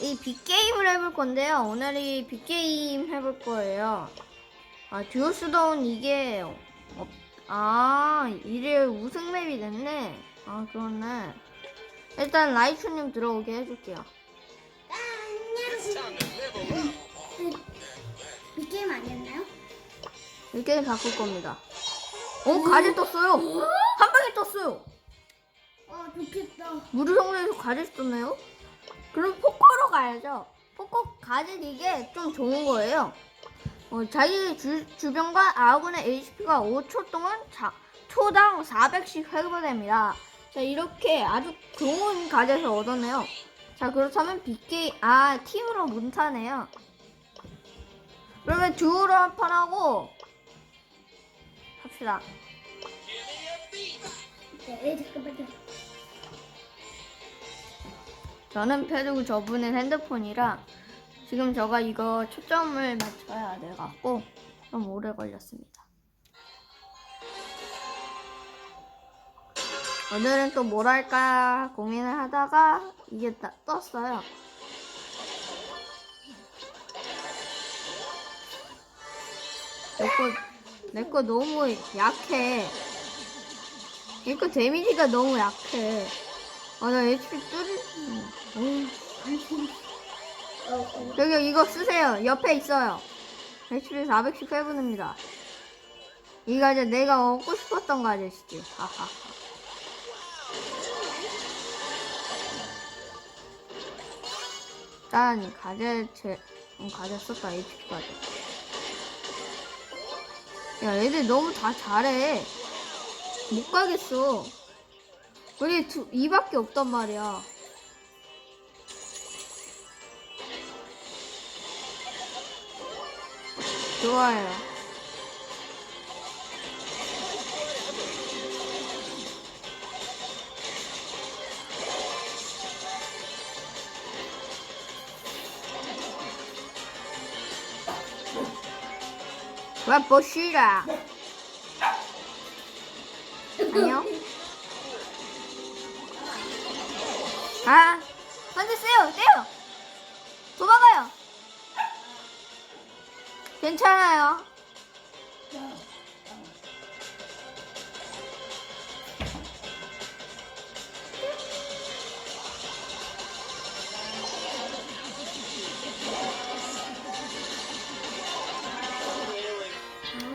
이 빅게임을 해볼 건데요. 오늘 이 빅게임 해볼 거예요. 아, 듀오스다운 이게, 어, 아, 이게 우승 맵이 됐네. 아, 그렇네. 일단 라이츠님 들어오게 해줄게요. 이 게임 아니었나요? 빅게임 바꿀 겁니다. 오, 가지 떴어요. 한 방에 떴어요. 어 좋겠다. 무르성에서 가지 떴네요. 그럼 포커로 가야죠. 포커 가지 이게 좀 좋은 거예요. 어, 자기 주, 주변과 아군의 HP가 5초 동안 자, 초당 400씩 회복됩니다. 자, 이렇게 아주 좋은 가지에서 얻었네요. 자, 그렇다면 빅게임, 아, 팀으로 문타네요. 그러면 듀오로 한 판 하고, 합시다. 네 잠깐만요. 저는 패드고 저분은 핸드폰이라 지금 저가 이거 초점을 맞춰야 돼갖고 좀 오래 걸렸습니다. 오늘은 또 뭘 할까 고민을 하다가 이게 딱 떴어요. 내거 내거 너무 약해. 이거 데미지가 너무 약해. 아, 나 HP 뚫을, 음. 저기 이거 쓰세요. 옆에 있어요. HP 410 회분입니다. 이 가제 내가 얻고 싶었던 가제시지. 하하. 일단 가제 제 음, 가제 썼다 HP 가제. 야 애들 너무 다 잘해. 못 가겠어. 우리 두 이밖에 없단 말이야. 좋아요. 와, 보시라. 안녕. 아, 한대 세요, 세요. 도망가요. 괜찮아요.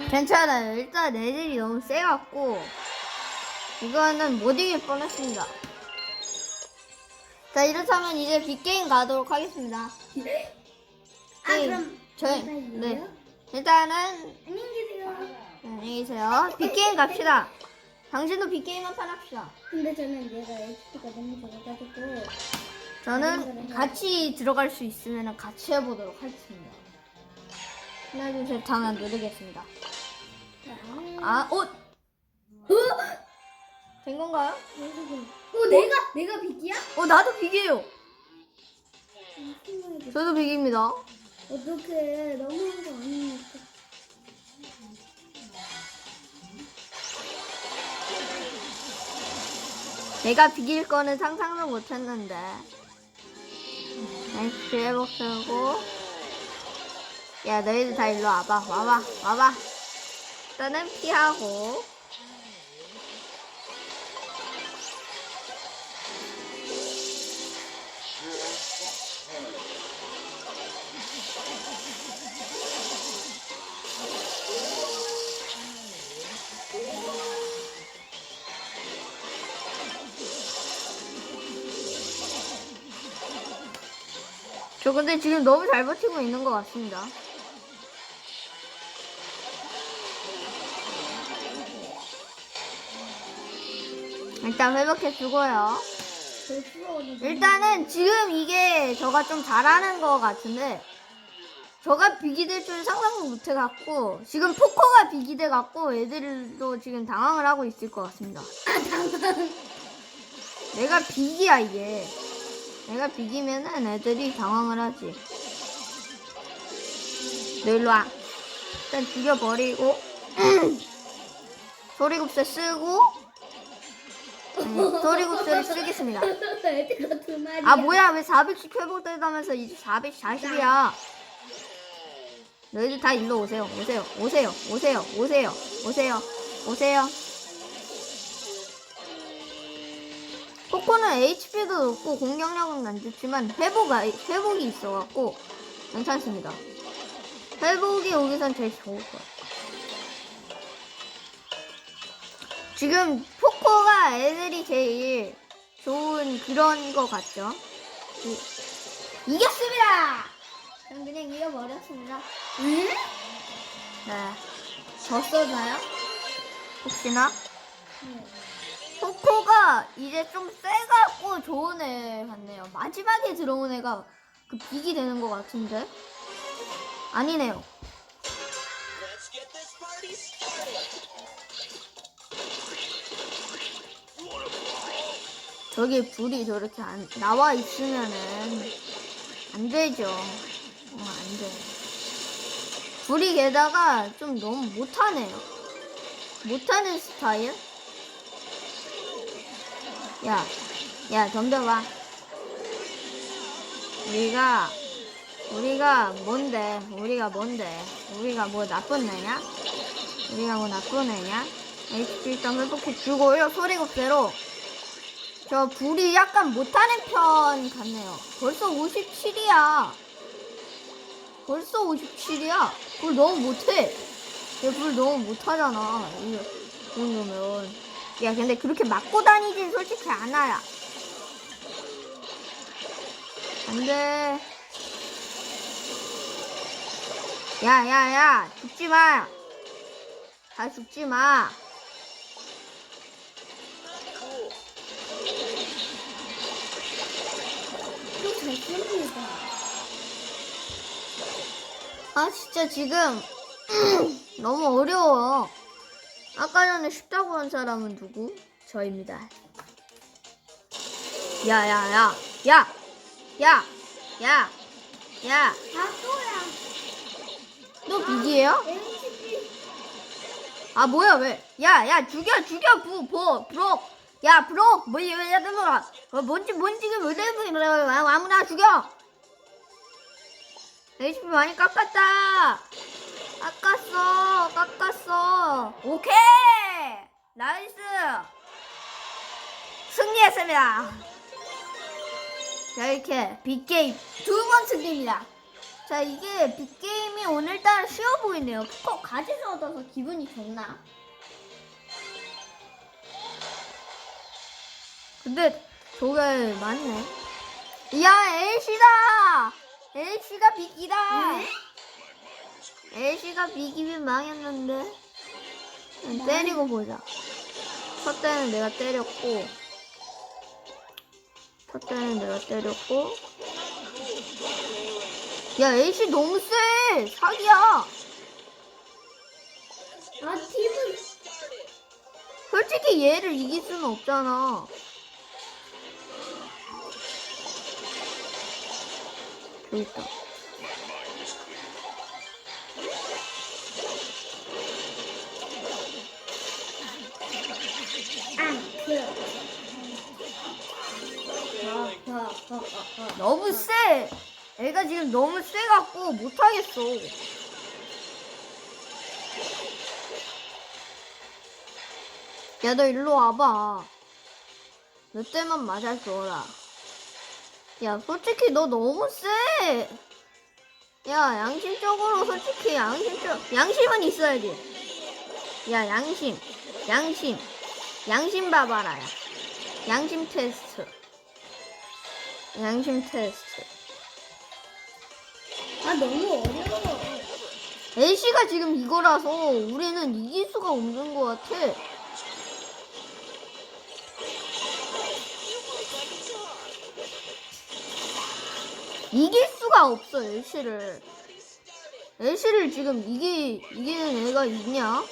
괜찮아요. 일단 애들이 너무 세갖고 이거는 못 이길 뻔했습니다. 자 이렇다면 이제 빅게임 가도록 하겠습니다. 아 게임. 그럼 저희 네? 일단은 안녕히 계세요. 네, 안녕히 계세요. 빅게임 갑시다. 당신도 빅게임 한 판 합시다. 근데 저는 얘가 HP가 너무 적어가지고 저는 같이 들어갈 수 있으면 같이 해보도록 하겠습니다. 하나, 둘, 셋 하면 누르겠습니다. 아, 어? 된 건가요? 어 내가 내가 비기야? 어, 나도 빅이에요. 저도 빅입니다. 어떻게 너무한 거 아닙니까? 내가 비길 거는 상상도 못 했는데. 엑스 회복 쓰고. 야, 너희들 다 일로 와봐. 와봐. 와봐. 일단은 피하고. 저 근데 지금 너무 잘 버티고 있는 것 같습니다. 일단 회복해 주고요. 일단은 지금 이게 저가 좀 잘하는 것 같은데 저가 비기 될 줄은 상상도 못 해갖고 지금 포커가 비기 돼갖고 애들도 지금 당황을 하고 있을 것 같습니다. 내가 비기야 이게. 내가 비기면은 애들이 당황을 하지. 너 일로 와. 일단 죽여버리고 소리급세 쓰고 음, 소리국수를 쓰겠습니다. 마리. 아 뭐야 왜 400씩 회복되다면서 이제 440이야 너희들 다 일로 오세요 오세요 오세요 오세요 오세요 오세요 오세요 코코는 HP도 높고 공격력은 안 좋지만 회복, 아- 회복이 있어갖고 괜찮습니다 회복이 오기선 제일 좋을 거야 지금 포코가 애들이 제일 좋은 그런 거 같죠? 이- 이겼습니다! 전 그냥 이겨버렸습니다. 응? 네. 졌었나요? 혹시나? 네. 포코가 이제 좀 세갖고 좋은 애 같네요. 마지막에 들어온 애가 그 빅이 되는 것 같은데? 아니네요. 저기 불이 저렇게 안, 나와 있으면은 안 되죠. 어, 안 돼. 불이 게다가 좀 너무 못하네요. 못하는 스타일? 야, 야, 덤벼봐. 우리가, 우리가 뭔데? 우리가 뭔데? 우리가 뭐 나쁜 애냐? 우리가 뭐 나쁜 애냐? HP 일단 회복해 주고요. 소리곱대로. 저 불이 약간 못하는 편 같네요. 벌써 57이야. 벌써 57이야. 불 너무 못해. 얘불 너무 못하잖아. 이이 정도면. 야, 근데 그렇게 맞고 다니진 솔직히 않아야. 안 돼. 야, 야, 야. 죽지 마. 다 죽지 마. 또잘 씁니다. 아 진짜 지금 너무 어려워. 아까 전에 쉽다고 한 사람은 누구? 저입니다. 야 야 야 야! 야! 야! 야! 아, 또야. 너 빅이에요? MCP. 아 뭐야 왜? 야 야 죽여 죽여 부 보 브록 야 브록 뭐야 야들아 어, 뭔지 뭔지 왜 내부 아무나 죽여 HP 많이 깎았다 깎았어 깎았어. 오케이! 나이스! 승리했습니다. 자 이렇게 빅게임 두 번 승리입니다. 자 이게 빅게임이 오늘따라 쉬워 보이네요. 꼭 가지수 얻어서 기분이 좋나? 근데 저게 많네. 야 엘시다! 엘시가 빅이다! 네? 엘시가 빅이면 망했는데 음, 때리고 보자 첫 때는 내가 때렸고 첫 때는 내가 때렸고 야 엘시 너무 세 사기야 아, TV. 솔직히 얘를 이길 수는 없잖아. 저기 있다. 너무 세! 애가 지금 너무 세갖고 못하겠어. 야, 너 일로 와봐. 몇 대만 맞아줘라. 야, 솔직히 너 너무 세! 야, 양심적으로 솔직히 양심적, 양심은 있어야지. 야, 양심. 양심. 양심 봐봐라, 야. 양심 테스트. 양심 테스트. 아, 너무 어려워. LC가 지금 이거라서 우리는 이길 수가 없는 것 같아. 이길 수가 없어, LC를. LC를 지금 이기, 이기는 애가 있냐?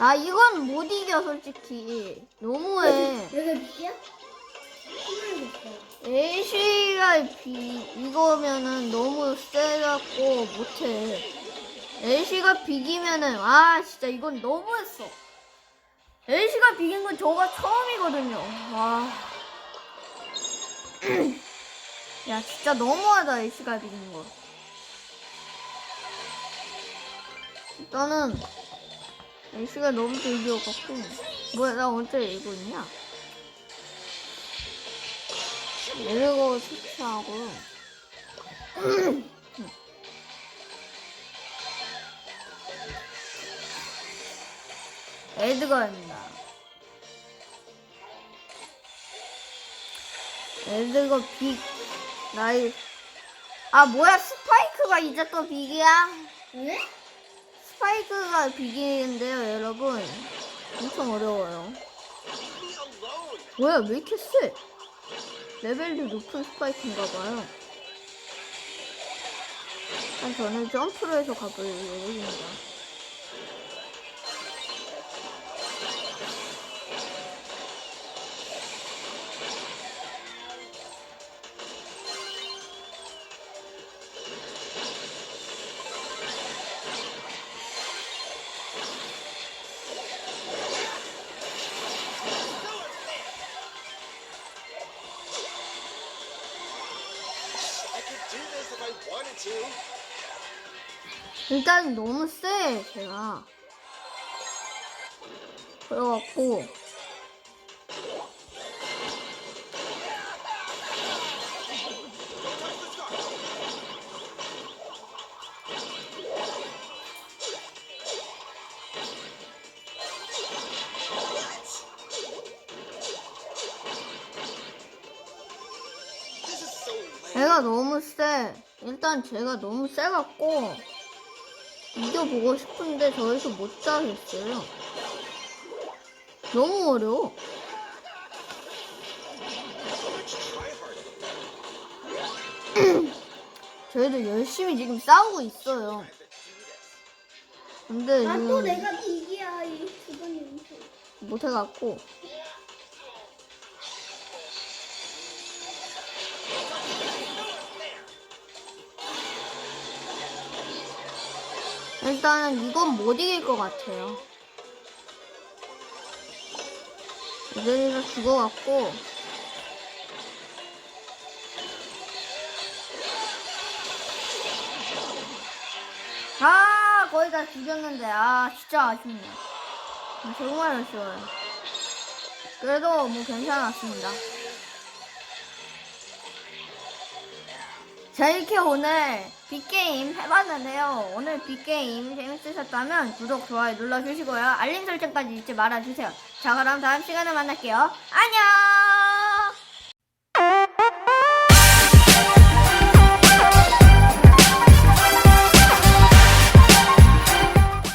아, 이건 못 이겨, 솔직히. 너무해. 여기? 힘들겠어. 애쉬가 비 이거면은 너무 세갖고 못해. 애쉬가 비기면은 아 진짜 이건 너무했어. 애쉬가 비긴 건 저가 처음이거든요. 와. 야 진짜 너무하다 애쉬가 비긴 거. 일단은 애쉬가 너무 비겨갖고 뭐야 나 언제 이거 있냐? 내려고 설치하고 에드거입니다. 에드거 빅 나이 아 뭐야 스파이크가 이제 또 빅이야? 응? 스파이크가 빅인데요 여러분 엄청 어려워요. 뭐야 왜 이렇게 세? 레벨도 높은 스파이크인가봐요. 저는 점프를 해서 가볼 예정입니다. 일단 너무 세 제가. 그래갖고. 제가 너무 세. 일단 제가 너무 세갖고 이겨보고 싶은데 저에서 못 자겠어요. 너무 어려워. 저희도 열심히 지금 싸우고 있어요. 근데 아, 또 지금 내가 비기야. 이 주번이 못해갖고 일단은 이건 못 이길 것 같아요. 이들이가 죽어갖고 아 거의 다 죽였는데 아 진짜 아쉽네. 아, 정말 아쉬워요. 그래도 뭐 괜찮았습니다. 자 이렇게 오늘 빅게임 해봤는데요. 오늘 빅게임 재밌으셨다면 구독, 좋아요 눌러주시고요. 알림 설정까지 잊지 말아주세요. 자 그럼 다음 시간에 만날게요. 안녕!